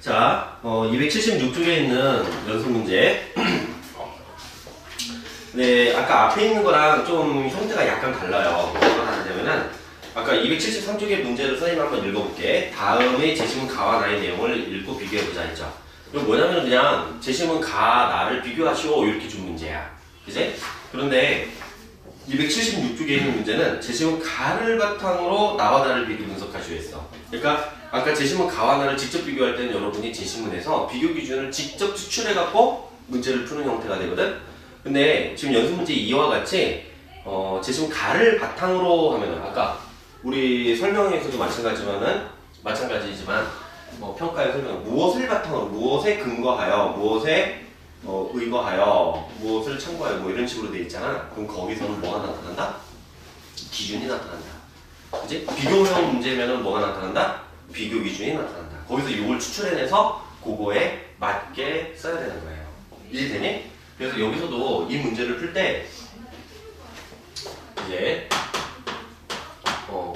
자, 어, 276쪽에 있는 연습 문제. 네, 아까 앞에 있는 거랑 좀 형태가 약간 달라요. 뭐가 다르냐면은, 아까 273쪽의 문제를 선생님 한번 읽어볼게. 다음에 제시문 가와 나의 내용을 읽고 비교해보자 했죠. 이거 뭐냐면 그냥 제시문 가, 나를 비교하시오 이렇게 준 문제야. 그지? 그런데 276쪽에 있는 문제는 제시문 가를 바탕으로 나와 나를 비교 분석하시오 했어. 그러니까 아까 제시문 가와 나를 직접 비교할 때는 여러분이 제시문에서 비교 기준을 직접 추출해갖고 문제를 푸는 형태가 되거든. 근데 지금 연습 문제 2와 같이 어, 제시문 가를 바탕으로 하면은 아까 우리 설명에서도 마찬가지만은 마찬가지지만 뭐 평가의 설명 무엇을 바탕으로 무엇에 근거하여 무엇에 어, 의거하여 무엇을 참고하여 뭐 이런 식으로 돼 있잖아. 그럼 거기서는 뭐가 나타난다? 기준이 나타난다. 그지? 비교형 문제면은 뭐가 나타난다? 비교 기준이 나타난다. 거기서 이걸 추출해내서 그거에 맞게 써야 되는 거예요. 이해되니? 그래서 여기서도 이 문제를 풀 때 이제 어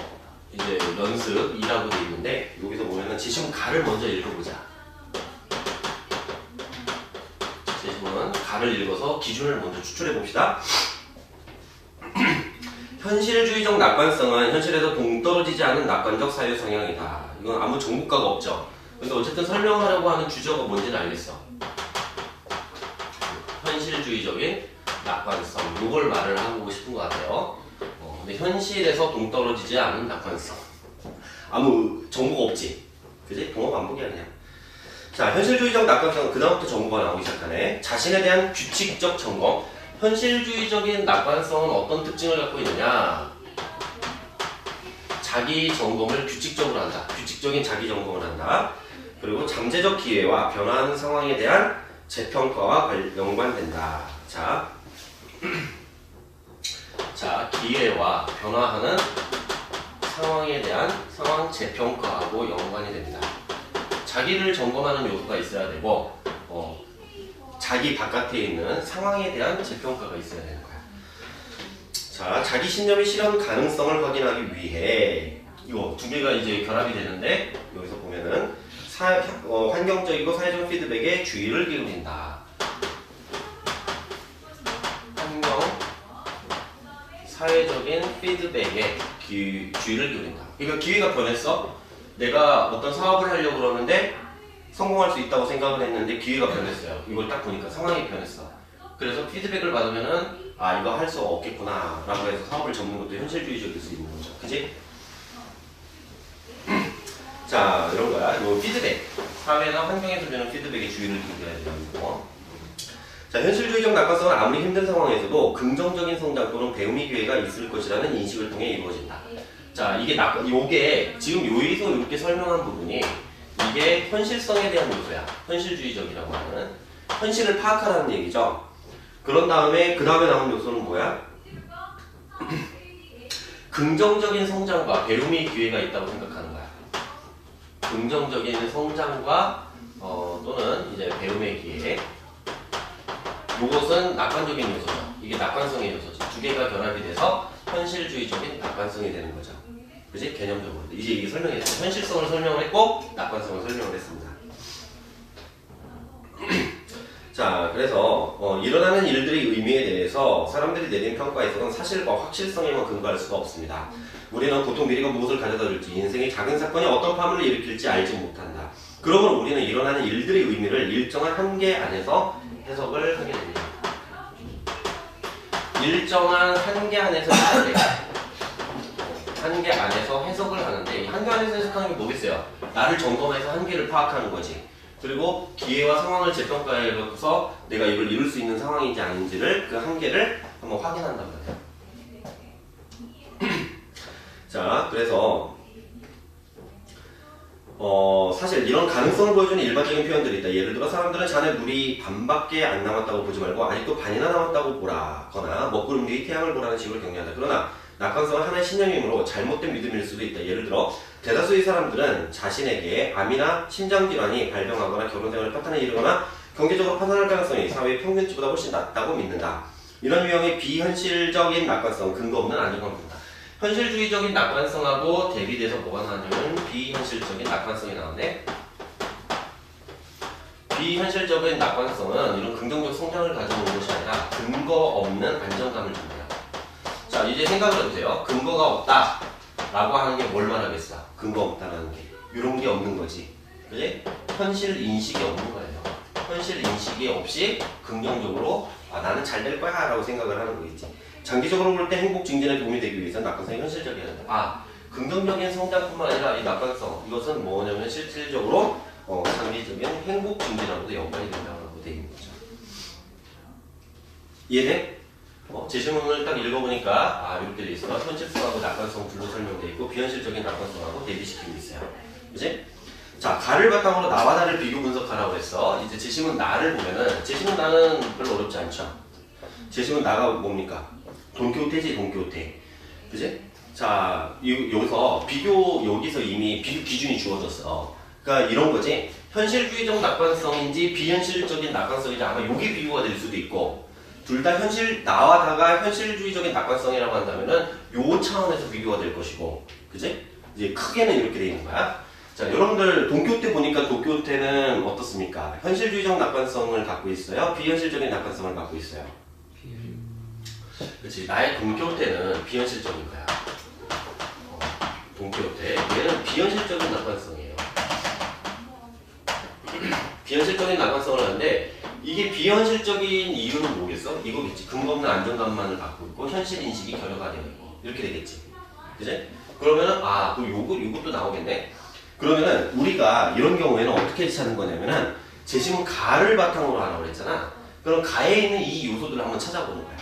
이제 연습이라고 돼 있는데 여기서 보면은 지시문 가를 먼저 읽어보자. 지시문 가를 읽어서 기준을 먼저 추출해 봅시다. 현실주의적 낙관성은 현실에서 동떨어지지 않은 낙관적 사유 성향이다. 이건 아무 정보가가 없죠. 근데 어쨌든 설명하려고 하는 주제가 뭔지는 알겠어. 현실주의적인 낙관성. 이걸 말을 하고 싶은 것 같아요. 어, 근데 현실에서 동떨어지지 않은 낙관성. 아무 정보가 없지. 그지? 동업 반복이야 그냥. 자, 현실주의적 낙관성은 그다음부터 정보가 나오기 시작하네. 자신에 대한 규칙적 점검. 현실주의적인 낙관성은 어떤 특징을 갖고 있느냐? 자기 점검을 규칙적으로 한다. 규칙적인 자기 점검을 한다. 그리고 잠재적 기회와 변화하는 상황에 대한 재평가와 관- 연관된다. 자, 자 기회와 변화하는 상황에 대한 상황 재평가하고 연관이 됩니다. 자기를 점검하는 요소가 있어야 되고, 어, 자기 바깥에 있는 상황에 대한 재평가가 있어야 되는 거야. 자, 자기 신념의 실현 가능성을 확인하기 위해 이거 두 개가 이제 결합이 되는데 여기서 보면은 사, 어, 환경적이고 사회적 피드백에 주의를 기울인다. 환경 사회적인 피드백에 기, 주의를 기울인다. 그러니까 기회가 변했어. 내가 어떤 사업을 하려고 그러는데 성공할 수 있다고 생각을 했는데 기회가 변했어요. 이걸 딱 보니까 상황이 변했어. 그래서 피드백을 받으면은 아 이거 할 수 없겠구나 라고 해서 사업을 접는 것도 현실주의적일 수 있는 거죠. 그지? 자 이런 거야. 이 피드백. 사회나 환경에서 주는 피드백에 주의를 기울여야 되는 거. 자 현실주의적 낙관성은 아무리 힘든 상황에서도 긍정적인 성장 또는 배움의 기회가 있을 것이라는 인식을 통해 이루어진다. 자 이게 낙 요게 지금 여기서 이렇게 설명한 부분이 이게 현실성에 대한 요소야. 현실주의적이라고 하는 현실을 파악하라는 얘기죠. 그런 다음에 그 다음에 나온 요소는 뭐야? 긍정적인 성장과 배움의 기회가 있다고 생각하는 거야. 긍정적인 성장과 어, 또는 이제 배움의 기회. 이것은 낙관적인 요소죠. 이게 낙관성의 요소지. 두 개가 결합이 돼서 현실주의적인 낙관성이 되는 거죠. 그지? 개념적으로. 이제 이게 설명했어. 현실성을 설명을 했고, 낙관성을 설명을 했습니다. 자, 그래서 어, 일어나는 일들의 의미에 대해서 사람들이 내린 평가에서는 사실과 확실성에만 근거할 수가 없습니다. 우리는 보통 미래가 무엇을 가져다 줄지, 인생의 작은 사건이 어떤 파문을 일으킬지 알지 못한다. 그러므로 우리는 일어나는 일들의 의미를 일정한 한계 안에서 해석을 하게 됩니다. 일정한 한계 안에서 해석을. 한계 안에서 해석을 하는데 이 한계 안에서 해석하는 게 뭐겠어요? 나를 점검해서 한계를 파악하는 거지. 그리고 기회와 상황을 재평가해서 내가 이걸 이룰 수 있는 상황인지 아닌지를 그 한계를 한번 확인한단 말이야. 자, 그래서 어, 사실 이런 가능성을 보여주는 일반적인 표현들이 있다. 예를 들어 사람들은 잔에 물이 반밖에 안 남았다고 보지 말고 아직도 반이나 남았다고 보라거나 먹구름 뒤의 태양을 보라는 식으로 격려한다. 그러나 낙관성은 하나의 신념이므로 잘못된 믿음일 수도 있다. 예를 들어 대다수의 사람들은 자신에게 암이나 심장질환이 발병하거나 결혼생활 파탄에 이르거나 경제적으로 파산할 가능성이 사회 평균치보다 훨씬 낮다고 믿는다. 이런 유형의 비현실적인 낙관성, 근거 없는 안정감을 본다. 현실주의적인 낙관성하고 대비돼서 뭐가 나냐면 비현실적인 낙관성이 나오는데 비현실적인 낙관성은 이런 긍정적 성장을 가져오는 것이 아니라 근거 없는 안정감을 줍니다. 자, 이제 생각을 해보세요. 근거가 없다. 라고 하는 게 뭘 말하겠어? 근거 없다라는 게. 이런 게 없는 거지. 그지? 현실 인식이 없는 거예요. 현실 인식이 없이 긍정적으로 아, 나는 잘 될 거야 라고 생각을 하는 거겠지. 장기적으로 볼 때 행복 증진에 도움이 되기 위해서 낙관성이 현실적이어야 된다. 아, 긍정적인 성장뿐만 아니라 이 낙관성 이것은 뭐냐면 실질적으로 어, 장기적인 행복 증진하고도 연관이 된다고 되어 있는 거죠. 이해돼? 어, 제시문을 딱 읽어보니까 아 이렇게 돼 있어. 현실성하고 낙관성 둘로 설명돼 있고 비현실적인 낙관성하고 대비시키고 있어요. 그지? 자, 가를 바탕으로 나와 나를 비교 분석하라고 했어. 이제 제시문 나를 보면은 제시문 나는 별로 어렵지 않죠. 제시문 나가 뭡니까? 돈키호테지 돈키호테. 그지? 자, 이- 여기서 비교 여기서 이미 비교 기준이 주어졌어. 그러니까 이런 거지. 현실주의적 낙관성인지 비현실적인 낙관성인지 아마 요게 비교가 될 수도 있고 둘 다 현실 나와 다가 현실주의적인 낙관성이라고 한다면은 요 차원에서 비교가 될 것이고, 그지? 이제 크게는 이렇게 돼 있는 거야. 자, 여러분들 동교태 보니까 도교태는 어떻습니까? 현실주의적 낙관성을 갖고 있어요. 비현실적인 낙관성을 갖고 있어요. 그렇지. 나의 동교태는 비현실적인 거야. 어, 동교태. 얘는 비현실적인 낙관성이에요. 비현실적인 낙관성을 하는데 이게 비현실적인 이유는 뭐겠어? 이거겠지. 근거 없는 안정감만을 갖고 있고 현실 인식이 결여가 되어 있고 이렇게 되겠지. 그지? 그러면은 아, 또 요거 요것도 나오겠네. 그러면은 우리가 이런 경우에는 어떻게 찾는 거냐면은 제시문 가를 바탕으로 하라고 그랬잖아. 그럼 가에 있는 이 요소들을 한번 찾아보는 거야.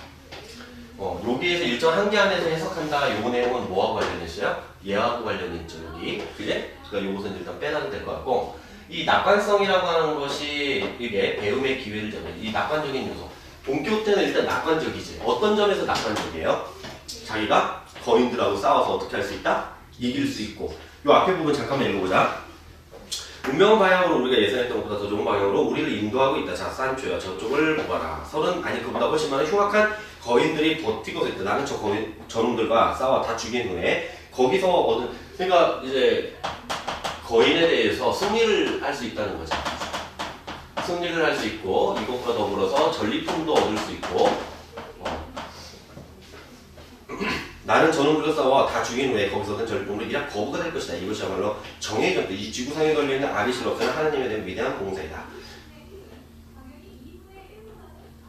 어, 여기에서 일정 한계 안에서 해석한다. 요 내용은 뭐하고 관련이 있어요? 얘하고 관련이 있죠, 여기. 그제? 그러니까 요것은 일단 빼놔도 될 것 같고. 이 낙관성이라고 하는 것이 이게 배움의 기회를 잡는 이 낙관적인 요소. 본교태는 일단 낙관적이지. 어떤 점에서 낙관적이에요? 자기가 거인들하고 싸워서 어떻게 할 수 있다? 이길 수 있고. 요 앞에 부분 잠깐만 읽어보자. 운명 방향으로 우리가 예상했던 것보다 더 좋은 방향으로 우리를 인도하고 있다. 자, 산초야. 저쪽을 보아라. 서른, 아니, 그보다 훨씬 많은 흉악한 거인들이 버티고 있다. 나는 저 거인, 저놈들과 싸워 다 죽인 후에 거기서 얻은, 그러니까 이제 거인에 대해서 승리를 할 수 있다는 거죠. 승리를 할 수 있고, 이것과 더불어서 전리품도 얻을 수 있고, 어. 나는 저놈들과 싸워 다 죽인 후에 거기서 얻은 전리품으로 이라 거부가 될 것이다. 이것이야말로 정의 전도, 이 지구상에 걸려있는 아리실로크는 하나님에 대한 위대한 봉사이다.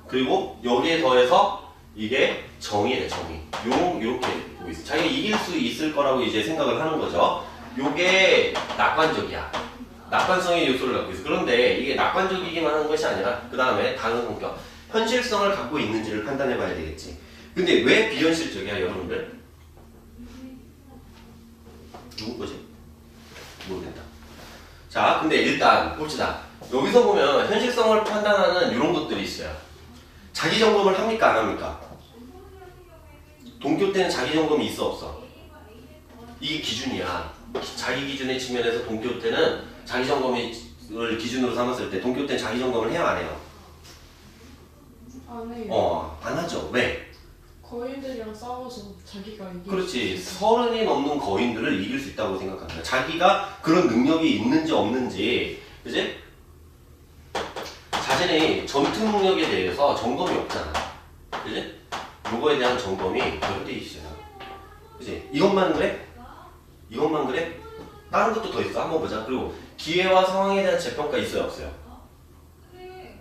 그리고 여기에 더해서 이게 정의래 정의. 요 요렇게 보고 있어. 자기가 이길 수 있을 거라고 이제 생각을 하는 거죠. 요게 낙관적이야. 낙관성의 요소를 갖고 있어. 그런데 이게 낙관적이기만 한 것이 아니라 그 다음에 다른 성격, 현실성을 갖고 있는지를 판단해 봐야 되겠지. 근데 왜 비현실적이야, 여러분들? 누구 거지? 모르겠다. 자, 근데 일단 봅시다. 여기서 보면 현실성을 판단하는 이런 것들이 있어요. 자기 점검을 합니까 안 합니까? 동교 때는 자기 점검이 있어 없어? 이게 기준이야. 자기 기준의 측면에서 동교 때는 자기 점검을 기준으로 삼았을 때 동교 때는 자기 점검을 해야 안 해요? 안 해요. 어, 안 하죠. 왜? 거인들이랑 싸워서 자기가 이길 그렇지. 서른이 넘는 거인들을 이길 수 있다고 생각합니다. 자기가 그런 능력이 있는지 없는지, 그지? 자신의 전투 능력에 대해서 점검이 없잖아. 그지? 요거에 대한 점검이 절대 있어요. 그지? 이것만 그래? 이것만 그래? 다른 것도 더 있어. 한번 보자. 그리고 기회와 상황에 대한 재평가 있어요, 없어요?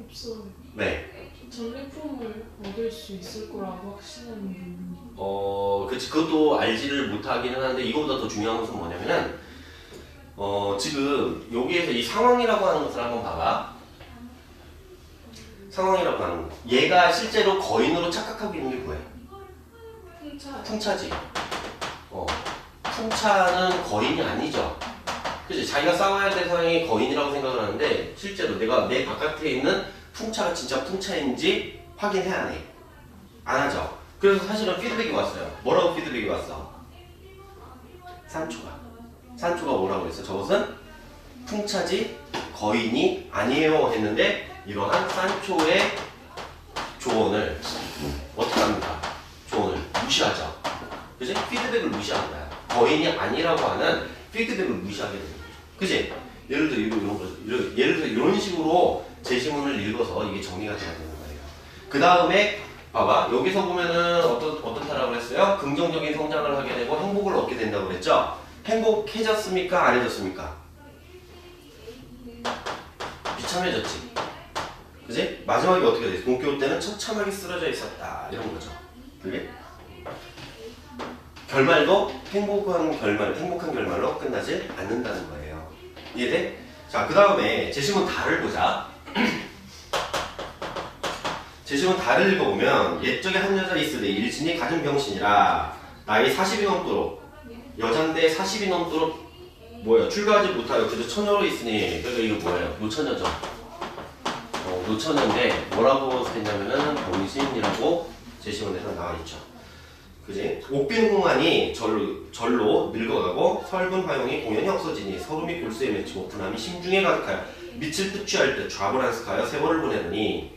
없어요. 네. 전리품을 얻을 수 있을 거라고 확신하는 어, 그치, 그것도 알지를 못하기는 하는데 이거보다 더 중요한 것은 뭐냐면은 어, 지금 여기에서 이 상황이라고 하는 것을 한번 봐봐. 상황이라고 하는 거. 얘가 실제로 거인으로 착각하고 있는 게 뭐야? 풍차 풍차지. 어, 풍차는 거인이 아니죠. 그치, 자기가 싸워야 될 상황이 거인이라고 생각을 하는데 실제로 내가 내 바깥에 있는 풍차가 진짜 풍차인지 확인해 안 해? 안 하죠. 그래서 사실은 피드백이 왔어요. 뭐라고 피드백이 왔어? 산초가. 산초가 뭐라고 했어? 저것은 풍차지 거인이 아니에요 했는데 이러한 산초의 조언을 어떻게 합니까? 조언을 무시하죠. 그지? 피드백을 무시하는 거야. 거인이 아니라고 하는 피드백을 무시하게 되는 거죠. 그지? 예를 들어 이런, 이런 거, 이런- 예를 들어 이런 식으로 제시문을 읽어서 이게 정리가 돼야 되는 거예요. 그 다음에 봐봐 여기서 보면은 어떤 어떻다라고 그랬어요? 긍정적인 성장을 하게 되고 행복을 얻게 된다고 그랬죠? 행복해졌습니까? 안 해졌습니까? 비참해졌지. 그지? 마지막에 어떻게 돼? 동교 때는 처참하게 쓰러져 있었다 이런 거죠. 그게? 결말도 행복한 결말, 행복한 결말로 끝나지 않는다는 거예요. 이해돼? 자, 그 다음에 제시문 다를 보자. 제시문 다를 읽어보면 옛적에 한 여자 있으되 일신이 가진 병신이라 나이 40이 넘도록 여잔데 40이 넘도록 뭐야 출가하지 못하여 그저 처녀로 있으니 그러니까 이거 뭐예요? 노처녀죠. 어, 노처녀인데 뭐라고 했냐면은 병신이라고 제시문에서 나와 있죠. 그지? 옥빈홍안이 절로, 절로 늙어가고 설분 화용이 공연이 없어지니 서름이 골수에 맺히고 분함이 심중에 가득하여 밑을 뜻취할 듯 좌불안석하여 세월을 보내느니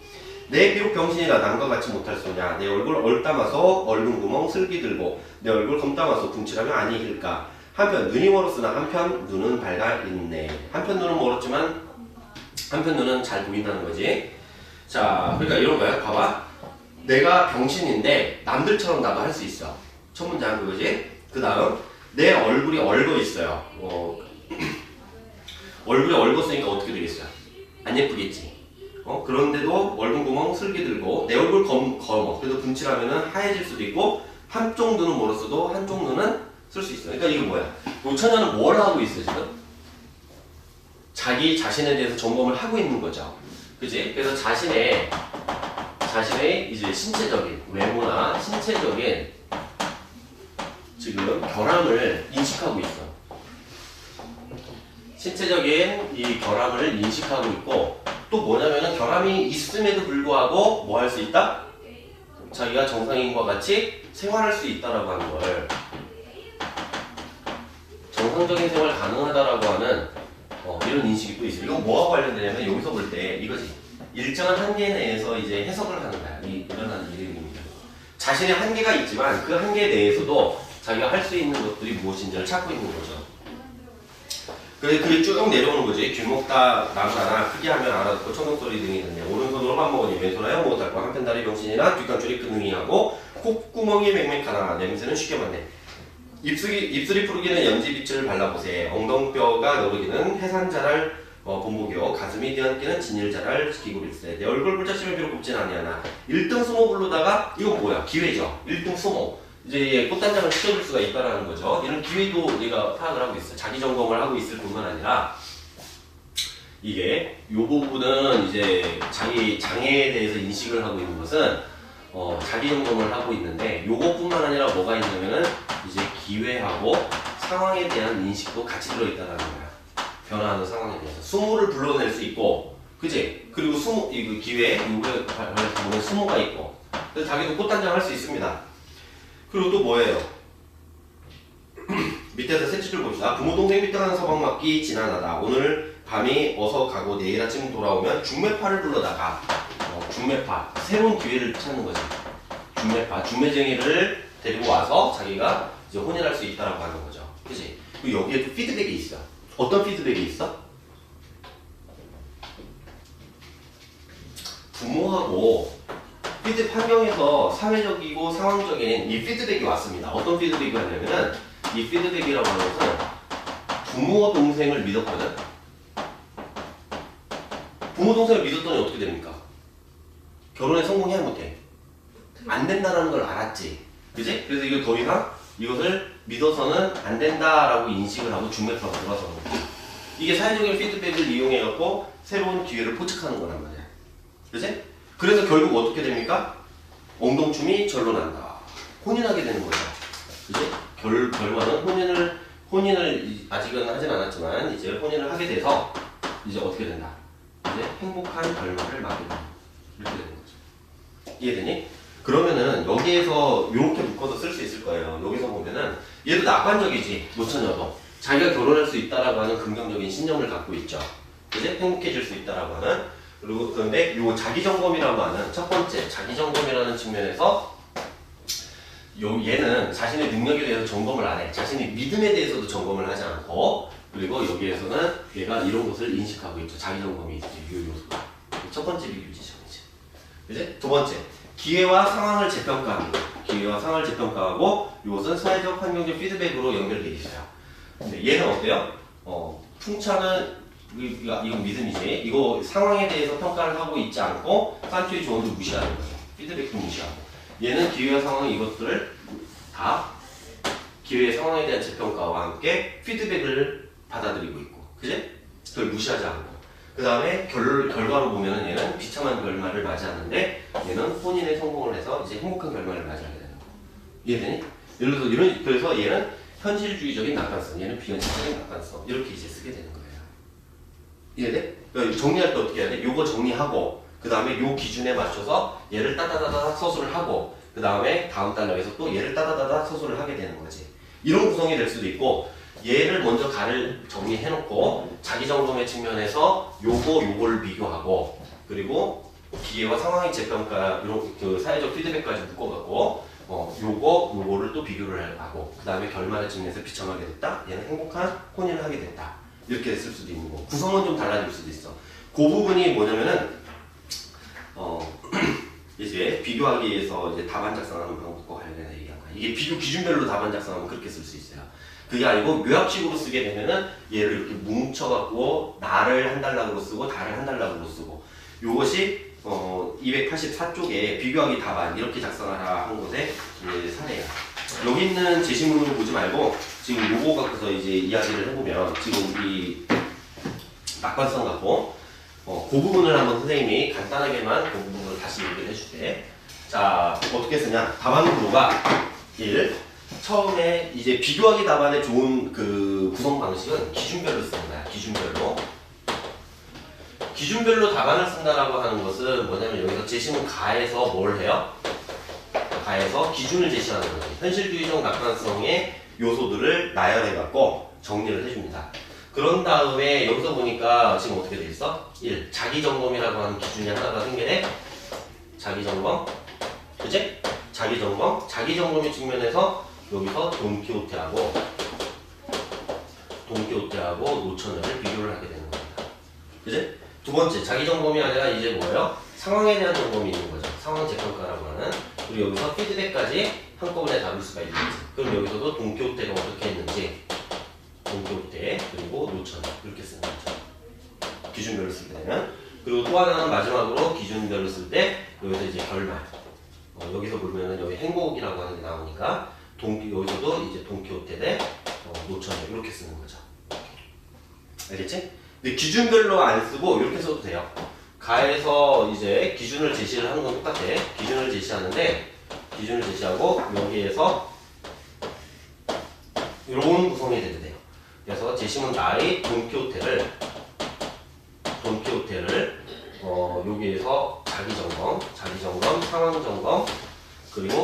내 비록 병신이라 남과 같이 못할 소냐? 내 얼굴 얼담아서 얼른 구멍 슬기 들고 내 얼굴 검담아서 분칠하면 아니 일까? 한편 눈이 멀었으나 한편 눈은 밝아 있네. 한편 눈은 멀었지만 한편 눈은 잘 보인다는 거지. 자 그러니까 이런 거야. 봐봐 내가 병신인데 남들처럼 나도 할 수 있어. 첫 문장 그거지? 그 다음 내 얼굴이 얼거 있어요. 어, 얼굴이 얼었으니까 어떻게 되겠어요? 안 예쁘겠지. 어? 그런데도 얼굴 구멍 슬기 들고 내 얼굴 검, 검어. 그래도 분칠하면은 하얘질 수도 있고 한쪽 눈은 멀었어도 한쪽 눈은 쓸 수 있어. 그러니까 이거 뭐야? 노처녀는 뭘 하고 있어 지금? 자기 자신에 대해서 점검을 하고 있는 거죠. 그지? 그래서 자신의 자신의 이제 신체적인 외모나 신체적인 지금 결함을 인식하고 있어. 신체적인 이 결함을 인식하고 있고 또 뭐냐면은 결함이 있음에도 불구하고 뭐 할 수 있다? 자기가 정상인과 같이 생활할 수 있다라고 하는 걸 정상적인 생활 가능하다라고 하는 어, 이런 인식이 또 있어요. 이거 뭐와 관련되냐면 여기서 볼 때 이거지. 일정한 한계 내에서 이제 해석을 하는 거야. 이 일어나는 일입니다. 자신의 한계가 있지만 그 한계 내에서도 자기가 할 수 있는 것들이 무엇인지를 찾고 있는 거죠. 그래서 그게 쭉 내려오는 거지. 귤먹다 나무다나 크게 하면 알아듣고 청동소리 등이 있는데 오른손으로 밥 먹으니 왼손하여 못할고 한편 다리 병신이나 뒷간줄이 끈능이하고 콧구멍이 맹맹하나 냄새는 쉽게 맡네. 입술이, 입술이 푸르기는 연지빛을 발라보세. 엉덩뼈가 너르기는 해산자랄 어, 본보기요. 가슴이 뒤안기는 진일자랄 기고일세. 내 얼굴 꿀자심을 비록 곱진 아니하나. 1등 수모 부르다가 이건 뭐야? 기회죠. 1등 수모. 이제 얘 꽃단장을 시켜줄 수가 있다라는 거죠. 이런 기회도 얘가 파악을 하고 있어. 자기 점검을 하고 있을 뿐만 아니라 이게 요 부분은 이제 자기 장애에 대해서 인식을 하고 있는 것은 어, 자기 점검을 하고 있는데 요것뿐만 아니라 뭐가 있냐면은 이제 기회하고 상황에 대한 인식도 같이 들어있다는 거야. 변화하는 상황에 대해서 수모를 불러낼 수 있고, 그지? 그리고 수모 이그 기회 요게 보면 수모가 있고, 그래서 자기도 꽃단장 할 수 있습니다. 그리고 또 뭐예요? 밑에서 셋째 줄 봅시다. 부모 동생 밑에 가는 서방 맞기 지난하다. 오늘 밤이 어서 가고 내일 아침 돌아오면 중매파를 불러다가 어, 중매파 새로운 기회를 찾는 거지. 중매파 중매쟁이를 데리고 와서 자기가 이제 혼인할 수 있다라고 하는 거죠. 그지? 그리고 여기에 또 피드백이 있어. 어떤 피드백이 있어? 부모하고 피드 환경에서 사회적이고 상황적인 이 피드백이 왔습니다. 어떤 피드백이 왔냐면은 이 피드백이라고 하는 것은 부모 동생을 믿었거든. 부모 동생을 믿었더니 어떻게 됩니까? 결혼에 성공해야 못해. 안 된다라는 걸 알았지. 그지? 그래서 이거 더 이상 이것을 믿어서는 안 된다라고 인식을 하고 중매표가 들어서는 거야. 이게 사회적인 피드백을 이용해갖고 새로운 기회를 포착하는 거란 말이야. 그지? 그래서 결국 어떻게 됩니까? 엉덩춤이 절로 난다. 혼인하게 되는 거죠. 그지? 결, 결과는 혼인을, 혼인을 이- 아직은 하진 않았지만 이제 혼인을 하게 돼서 이제 어떻게 된다? 이제 행복한 결말을 맞게 된다. 이렇게 되는 거죠. 이해되니? 그러면은 여기에서 이렇게 묶어서 쓸 수 있을 거예요. 여기서 보면은 얘도 낙관적이지 노처녀도 자기가 결혼할 수 있다라고 하는 긍정적인 신념을 갖고 있죠. 이제 행복해질 수 있다라고 하는 그리고 그런데 요 자기 점검이라고 하는 첫 번째 자기 점검이라는 측면에서 요 얘는 자신의 능력에 대해서 점검을 안 해. 자신의 믿음에 대해서도 점검을 하지 않고 그리고 여기에서는 얘가 이런 것을 인식하고 있죠. 자기 점검이 있지 요 요소가 첫 번째 비교 지점이지. 이제 두 번째 기회와 상황을 재평가합니다. 기회와 상황을 재평가하고 이것은 사회적 환경적 피드백으로 연결되어 있어요. 근데 얘는 어때요? 어, 풍차는 이건 믿음이지. 이거 상황에 대해서 평가를 하고 있지 않고 산초의 조언도 무시하는 거예요. 피드백도 무시하고. 얘는 기회와 상황 이것들을 다 기회의 상황에 대한 재평가와 함께 피드백을 받아들이고 있고, 그지? 그걸 무시하지 않고. 그 다음에 결, 결과로 보면은 얘는 비참한 결말을 맞이하는데 얘는 혼인에 성공을 해서 이제 행복한 결말을 맞이하게 되는 거. 이해되니? 예를 들어서 이런, 그래서 얘는 현실주의적인 낙관성, 얘는 비현실적인 낙관성. 이렇게 이제 쓰게 되는 거예요. 이해돼? 그러니까 정리할 때 어떻게 해야 돼? 요거 정리하고, 그 다음에 요 기준에 맞춰서 얘를 따다다다 서술을 하고, 그 다음에 다음 단락에서 또 얘를 따다다다 서술을 하게 되는 거지. 이런 구성이 될 수도 있고, 얘를 먼저 가를 정리해놓고, 자기 점검의 측면에서 요거, 요거를 비교하고, 그리고 기회와 상황의 재평가, 이런 그 사회적 피드백까지 묶어갖고, 어, 요거, 요거를 또 비교를 하고, 그 다음에 결말의 측면에서 비참하게 됐다? 얘는 행복한 혼인을 하게 됐다. 이렇게 됐을 수도 있는 거고, 구성은 좀 달라질 수도 있어. 그 부분이 뭐냐면은, 어, 이제 비교하기 위해서 이제 답안 작성하는 방법과 관련해서 얘기한 거야. 이게 비교 기준별로 답안 작성하면 그렇게 쓸 수 있어요. 그게 아니고 요약식으로 쓰게 되면은 얘를 이렇게 뭉쳐갖고 나를 한 달락으로 쓰고 다를 한 달락으로 쓰고 요것이 어 284쪽에 비교하기 답안 이렇게 작성하라 한 곳에 사례야. 여기 있는 제시문을 보지 말고 지금 요거 갖고서 이제 이야기를 해보면 지금 이 낙관성 갖고 어, 그 부분을 한번 선생님이 간단하게만 그 부분을 다시 얘기를 해줄게. 자, 어떻게 쓰냐? 답안으로가 1. 처음에 이제 비교하기 답안의 좋은 그 구성 방식은 기준별로 거야. 기준별로. 기준별로 답안을 쓴다라고 하는 것은 뭐냐면 여기서 제시문 가에서 뭘 해요? 가에서 기준을 제시하는 거예요. 현실주의적 낙관성의 요소들을 나열해갖고 정리를 해줍니다. 그런 다음에 여기서 보니까 지금 어떻게 돼 있어? 1. 자기 점검이라고 하는 기준이 하나가 생기네. 자기 점검. 그지? 자기 점검. 자기 점검의 측면에서 여기서 돈키호테하고 돈키호테하고 노천을 비교를 하게 되는 겁니다. 그지? 두 번째, 자기 점검이 아니라 이제 뭐예요? 상황에 대한 점검이 있는 거죠. 상황 재평가라고 하는. 그리고 여기서 피드백까지 한꺼번에 다룰 수가 있는지. 그럼 여기서도 돈키호테가 어떻게 했는지. 동교대 그리고 노천 이렇게 쓰는 거죠. 기준별로 쓰게 되면 그리고 또 하나는 마지막으로 기준별로 쓸 때 여기서 이제 결말 어, 여기서 보면은 여기 행복이라고 하는 게 나오니까 동 여기서도 이제 동키호테 대 어, 노천 이렇게 쓰는 거죠. 알겠지? 근데 기준별로 안 쓰고 이렇게 써도 돼요. 가에서 이제 기준을 제시를 하는 건 똑같아. 기준을 제시하는데 기준을 제시하고 여기에서 이런 구성이 돼도 돼요. 그래서 제시문 나의 돈키호테를 돈키호테를 어 여기에서 자기 점검, 자기 점검, 상황 점검 그리고